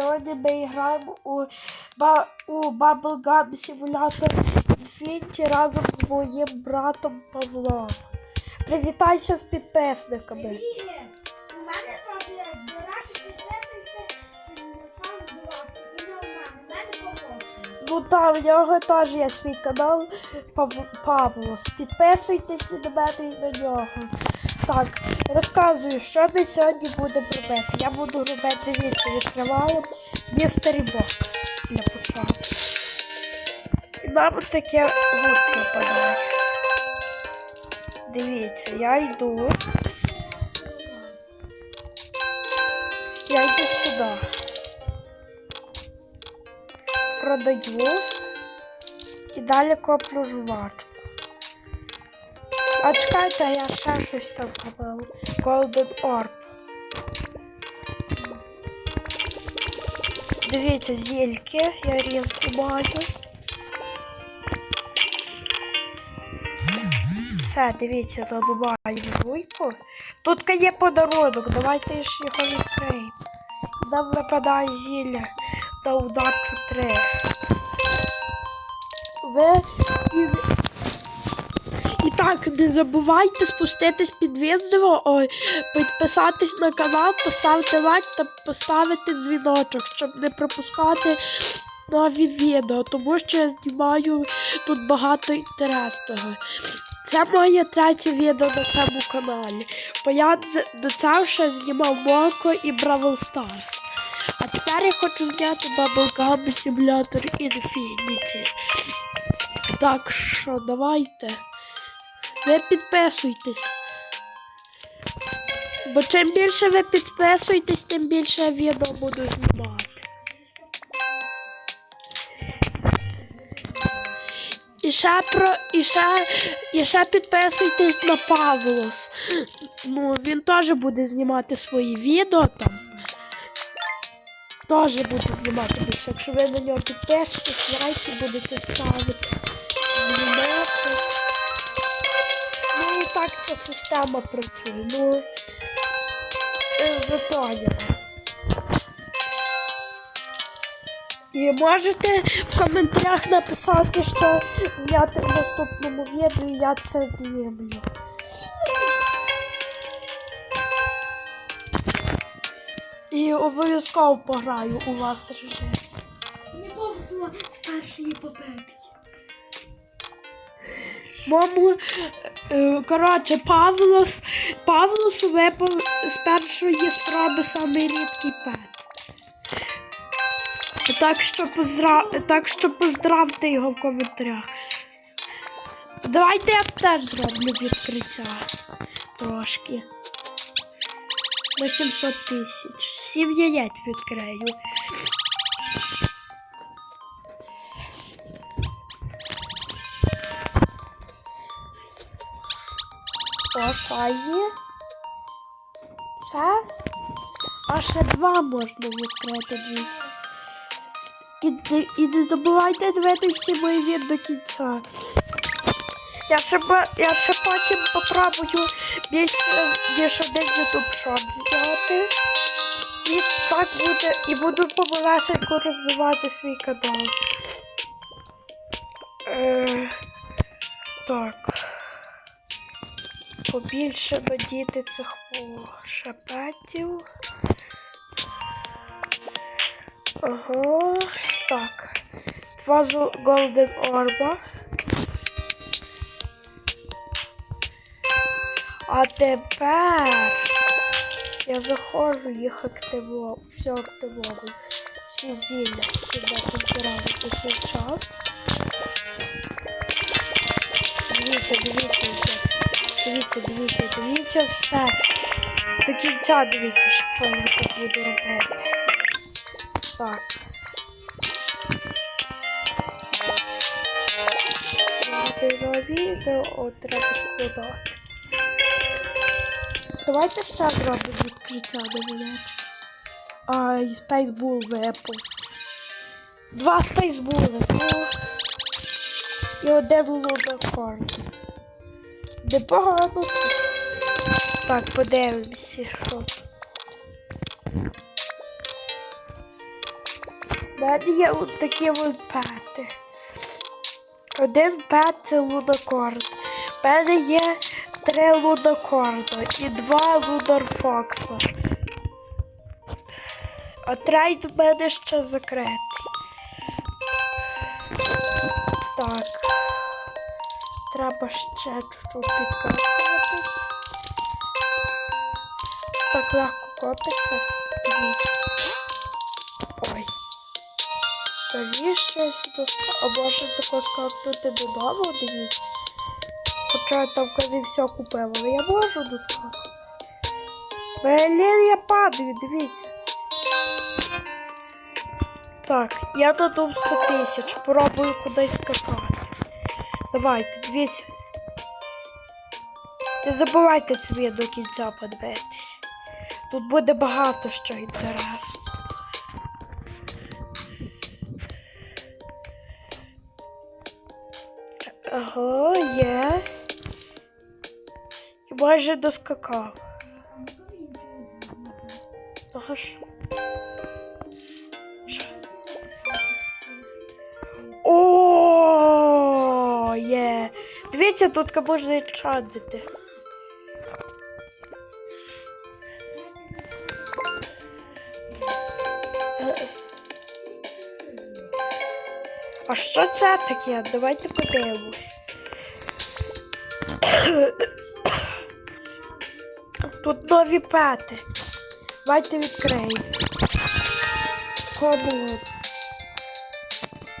Сьогодні ми граємо у, у у Bubblegum Simulator Infinity разом з моїм братом Павлом. Привітайся з підписниками. Ну там, в нього теж є свій канал Пав... Павлос. Підписуйтесь і на нього. Так, розказую, що ми сьогодні будемо робити. Я буду робити, дивіться, відкриваємо містері бокс для початку. І нам таке випадає. Дивіться, я йду. Продаю. І далі коплю жвачку. А чекайте, я ще щось там купив. Golden Orb. Дивіться, зільки, я різку маю. Все, дивіться, добуваю вуйку. Тут є подарунок, давайте ж його відкриємо. Нам випадає зілля та удачу 3. Ви і... І так, не забувайте спуститись під відео, ой, підписатись на канал, поставити лайк та поставити дзвіночок, щоб не пропускати нові відео, тому що я знімаю тут багато інтересного. Це моє третє відео на цьому каналі. Бо я до цього ще знімав Моко і Бравл Stars. А тепер я хочу зняти Bubblegum Simulator Infinity. Так що давайте. Ви підписуйтесь. Бо чим більше ви підписуєтесь, тим більше я відео буду знімати. І ще про і ще, і ще підписуйтесь на Павлос. Ну, він теж буде знімати свої відео там. Теж буде знімати більше. Якщо ви на нього підпишетесь, лайки будете ставити. Знімати. Ну і так ця система працює. Ну ви поняли. І можете в коментарях написати, що зняти в наступному відео, і я це знімлю. І обов'язково пограю у вас режим. Мені повезло в першій попекті. Маму, е, коротше, Павлос, Павлосу випав з першої спроби самий рідкий пет. Так що, поздра... так що поздравте його в коментарях. Давайте я теж зроблю відкриття. Трошки. На 700 тисяч. Сім яєць відкрию. О, шайні. Все. А ще два можна відкрити, дивіться. І, і не забувайте дивитися всі мої відео до кінця. Я ще, я ще потім попробую більше ніж один YouTube шоп зняти. І так буде, і буду помалесенько розвивати свій канал. Е, так побільше надіти цих о, шапетів. Ага, так. Два Golden Orba. А тепер я заходжу, їх активував. Все активовую. Всі зілля, щоб збиралися цей час. Дивіться, дивіться, дивіться. Дивіться, дивіться, все. До кінця дивіться, що я тут буду робити. Так. Відео, треба складати. Давайте ще зробимо відкриття до мене. А, і спейсбул випав. Два спейсбули. І один лунакорн. Непогано. Так, подивимося, що. У мене є от такі от пети. Один пет це лунакорд. У мене є три лунакорда і два лунарфокса. А трейд мене ще закритий. Так. Треба ще чуть-чуть підкачуватись. Так легко копиться. Ой. Тобі щось доска. А може тако скакнути додому, дивіться. Хоча там коли все купила, але я можу доскакати. Блін, я падаю, дивіться. Так, я додум 100 тисяч, пробую кудись скакати. Давайте, дивіться. Не забувайте це відео до кінця подивитись. Тут буде багато що інтересу. Ага, є. Майже доскакав. Що? Що? О, є. Дивіться, тут можна і чадити. А що це таке? Давайте подивимось. Тут нові пети. Давайте відкриємо. Кому?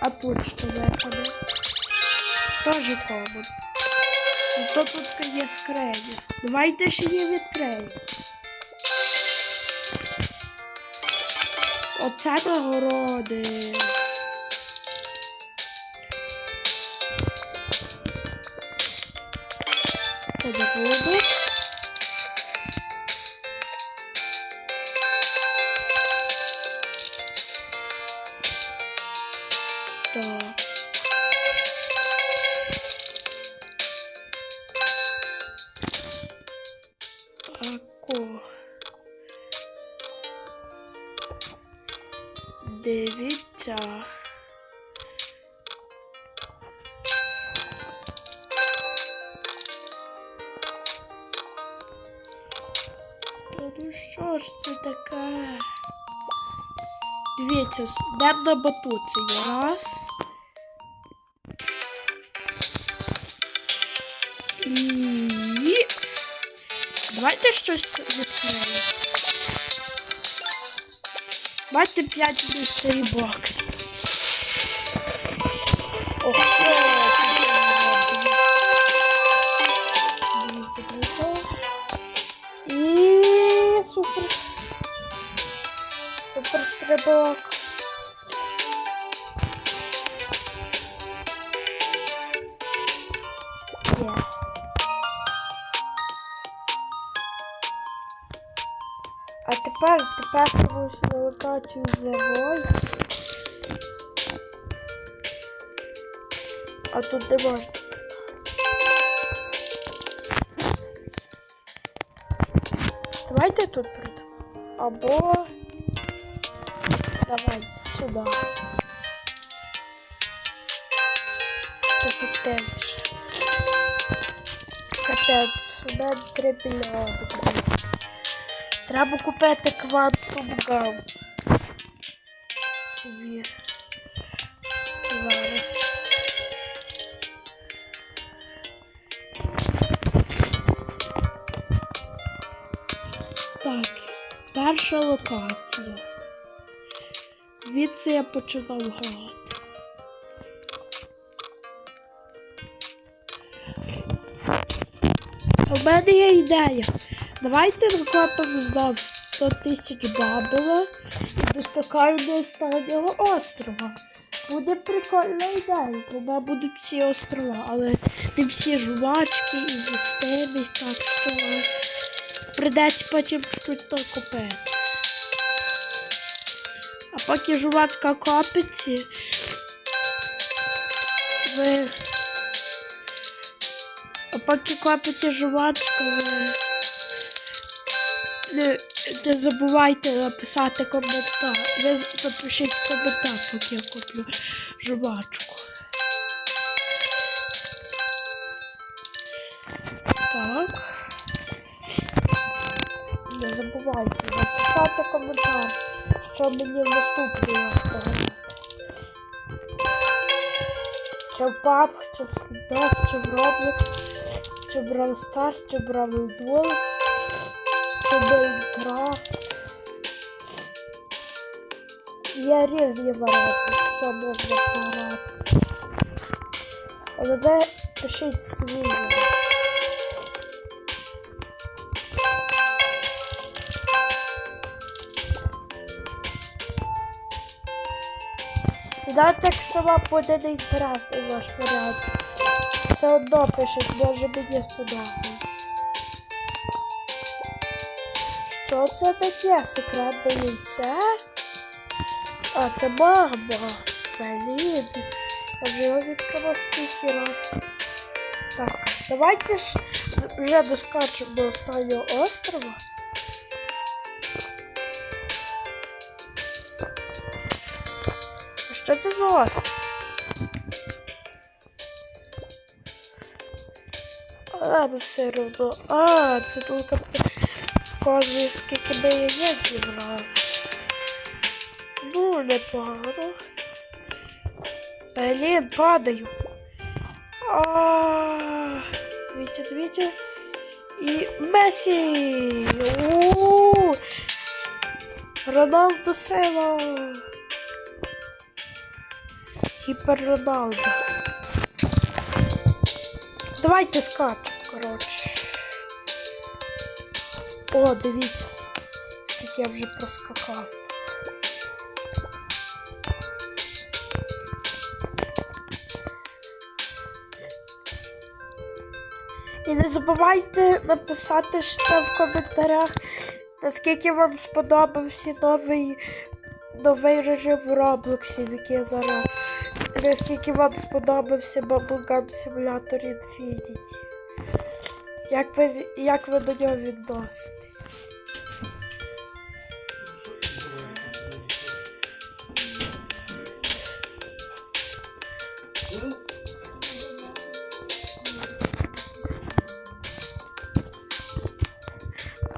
А тут що випаде? Тоже комод. То тут є скриня. Давайте ще її відкриємо. Оце нагороди. Так. Ако. Дивіться. Ну що ж це таке? Дивіться, йдемо на батуці. Раз. І... Давайте щось відкриємо. Давайте 5 містері бокс. Ох, Є. А тепер, тепер на локацію завой. А тут не можна. Давайте тут продамо. Або давай сюди. Ефективніше. Капець, 3 мільйони. Треба купити квантум гам. Собі. Зараз. Так, перша локація. Звідси я починав грати. У мене є ідея. Давайте накопимо знов 100 тисяч бабла і доскакаю до останнього острова. Буде прикольна ідея, бо мене будуть всі острова, але не всі жувачки і місцевість, так що придеться потім щось то купити. Поки жувачка копиться, ви А поки копите жувачку, ви Не, не забувайте написати коментар. Ви напишіть коментар, поки я куплю жвачку. Так. Не забувайте написати коментар, що мені в раз пограти. Чи PUBG, чи стендап, чи Roblox, чи в Brawl Stars, чи в Brawl Duels, чи Minecraft. Є різні варіанти, що можна пограти. Але ви пишіть свій варіант. Якщо вам буде не інтересний ваш варіант, все одно пишіть, може мені сподобається. Що це таке? Секретне яйце? А, це мама. Блін. Я вже його відкривав стільки раз. Так, давайте ж вже доскачемо до останнього острова. Що це за острів? А, ну все одно. А, це тут кожен скільки би яєць зібрали. Ну, непогано. Блін, падаю. А, дивіться, дивіться. І Месі! У-у-у! Роналдо сила! Гіпер Давайте скачемо, коротше. О, дивіться, скільки я вже проскакав. І не забувайте написати ще в коментарях, наскільки вам сподобався новий, новий режим в Роблоксі, який я зараз. Наскільки вам сподобався Bubblegum Simulator Infinity. Як ви, як ви до нього відноситесь?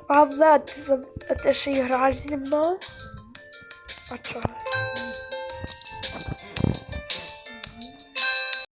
Павла, ти, ти ще граєш зі мною? А чого?